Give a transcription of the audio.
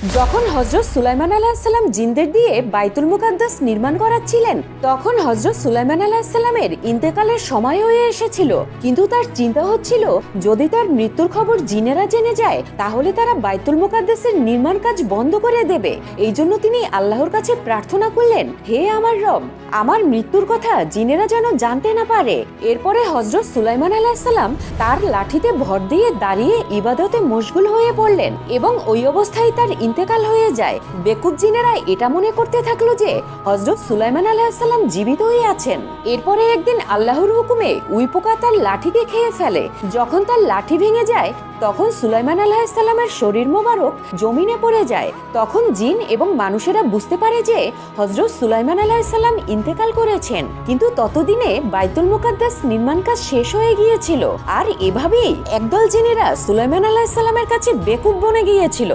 যখন হজরত সুলাইমান আলাহিসাল্লাম জিনদের দিয়ে বাইতুল মুকাদ্দাস নির্মাণ করাচ্ছিলেন, তখন হজরত সুলাইমান আলাহিসাল্লামের ইন্তেকালের সময় হয়ে এসেছিল। কিন্তু তার চিন্তা হচ্ছিল, যদি তার মৃত্যুর খবর জিনেরা জেনে যায়, তাহলে তারা বাইতুল মুকাদ্দাসের নির্মাণ কাজ বন্ধ করে দেবে। এই জন্য তিনি আল্লাহর কাছে প্রার্থনা করলেন, হে আমার রব, আমার মৃত্যুর কথা জিনেরা যেন জানতে না পারে। এরপরে হজরত সুলাইমান আলাহিসাল্লাম তার লাঠিতে ভর দিয়ে দাঁড়িয়ে ইবাদতে মশগুল হয়ে পড়লেন এবং ওই অবস্থায় তার ইন্তেকাল হয়ে যায়। বেকুব জিনেরা এটা মনে করতে থাকল যে হজরত সুলাইমান আলাহিসাল্লাম হয়ে আছেন। এরপরে একদিন আল্লাহর হুকুমে উই পোকা তার লাঠিকে খেয়ে ফেলে। যখন তার লাঠি ভেঙে যায়, তখন সুলাইমান আলাহিসাল্লামের শরীর মোবারক জমিনে পড়ে যায়। তখন জিন এবং মানুষেরা বুঝতে পারে যে হজরত সুলাইমান আলাহিসাল্লাম ইন্তেকাল করেছেন। কিন্তু ততদিনে বাইতুল মুকাদ্দাস নির্মাণ কাজ শেষ হয়ে গিয়েছিল। আর এভাবেই একদল জিনেরা সুলাইমান আলাহিসাল্লামের কাছে বেকুব বনে গিয়েছিল।